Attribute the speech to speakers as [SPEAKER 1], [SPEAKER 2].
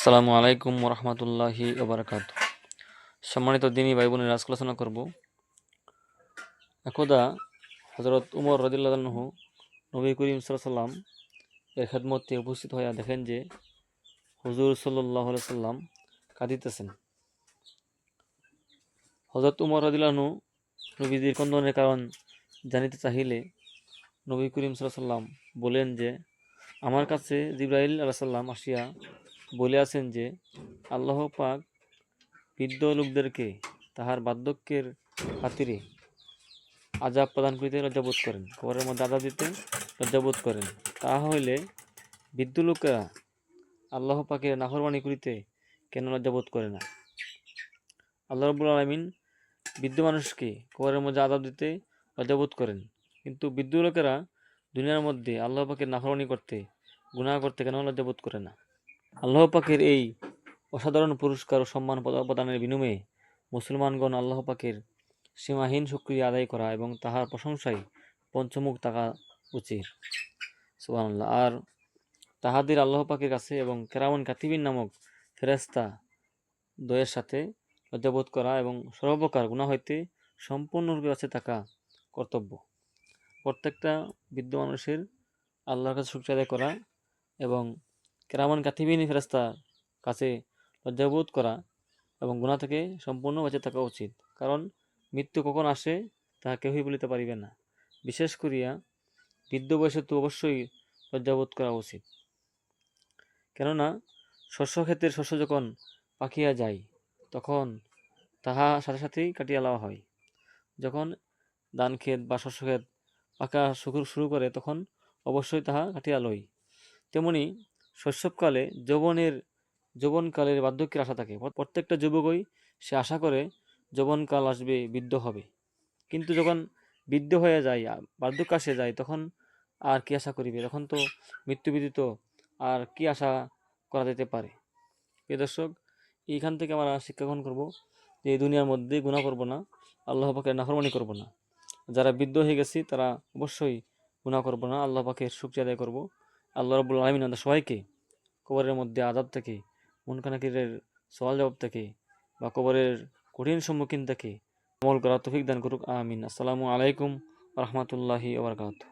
[SPEAKER 1] আসসালামু আলাইকুম রহমতুল্লাহি ওবরাকাত। সম্মানিত দিনী ভাই বোনের আজকে আলোচনা করব একদা হজরত উমর রদিল্লাহ নবী করিম সাল্লাম এর খেদমতে উপস্থিত হইয়া দেখেন যে হুজুর সাল্লাহ সাল্লাম কাঁদিতেছেন। হজরত উমর রদিল্লাহনু নবীজির কন্দনের কারণ জানিতে চাহিলে নবী করিম সাল্লাম বলেন যে, আমার কাছে জিব্রাইল আলাহ সাল্লাম আসিয়া বলিয়াছেন যে, আল্লাহ পাক বৃদ্ধ লোকদেরকে তাহার বার্ধক্যের খাতিরে আজাব প্রদান করিতে লজ্জাবোধ করেন। কবরের মধ্যে আজাব দিতে লজ্জাবোধ করেন। তাহা হইলে বৃদ্ধ লোকেরা আল্লাহ পাকের নাফরবানি করিতে কেন লজ্জাবোধ করে না? আল্লাহ রবুল আলমিন বৃদ্ধ মানুষকে কবরের মধ্যে আজাব দিতে লজ্জাবোধ করেন। কিন্তু বৃদ্ধ লোকেরা দুনিয়ার মধ্যে আল্লাহ পাকে নাফরবানি করতে, গুনাহ করতে কেন লজ্জাবোধ করে না? আল্লাহ পাকের এই অসাধারণ পুরস্কার ও সম্মান প্রদা- প্রদানের বিনিময়ে মুসলমানগণ আল্লাহ পাকের সীমাহীন শুক্রিয়া আদায় করা এবং তাহার প্রশংসায় পঞ্চমুখ থাকা উচিত। সুবহানাল্লাহ। আর তাহাদের আল্লাহ পাকের কাছে এবং কেরামন কাতিবিন নামক ফেরেস্তা দয়ের সাথে লজ্জাবোধ করা এবং সর্বপ্রকার গুণা হইতে সম্পূর্ণরূপে আছে থাকা কর্তব্য। প্রত্যেকটা বৃদ্ধ মানুষের আল্লাহর কাছে শুক্রিয়া আদায় করা এবং কেরামান কাথিবিনী ফেরাস্তার কাছে লজ্জাবোধ করা এবং গুণা থেকে সম্পূর্ণ বেঁচে থাকা উচিত। কারণ মৃত্যু কখন আসে, তাহা কেউই বলিতে পারিবে না। বিশেষ করিয়া বৃদ্ধ বয়সে তো অবশ্যই লজ্জাবোধ করা উচিত। কেননা শস্য ক্ষেতের শস্য যখন পাকিয়া যায়, তখন তাহা সাথে সাথেই কাটিয়া লওয়া হয়। যখন ধান ক্ষেত বা শস্য ক্ষেত পাকা শুরু শুরু করে, তখন অবশ্যই তাহা কাটিয়া লই। তেমনি শৈশবকালে যৌবনের, যৌবনকালের বার্ধক্যের আশা থাকে। প্রত্যেকটা যুবকই সে আশা করে যৌবনকাল আসবে, বৃদ্ধ হবে। কিন্তু যখন বৃদ্ধ হয়ে যায় বার্ধক্য আসে যায়, তখন আর কি আশা করিবে? তখন তো মৃত্যু আর কি আশা করা যেতে পারে? প্রিয় দর্শক, এইখান থেকে আমরা শিক্ষা গ্রহণ করব যে এই দুনিয়ার মধ্যে গুণা করব না, আল্লাহ পাকের নাফরমানি করব না। যারা বৃদ্ধ হয়ে গেছি, তারা অবশ্যই গুণা করব না, আল্লাহ পাকের শুক্রিয়া আদায় করব। আল্লাহ রবুল আলমিন সবাইকে কবরের মধ্যে আদাব থেকে, মুনকানাকিরের সওয়াল জবাব থেকে বা কবরের কঠিন সম্মুখীন থেকে আমল করা তফিক দান করুক, আমিন। আসসালামু আলাইকুম রহমতুল্লাহি ওবরকাত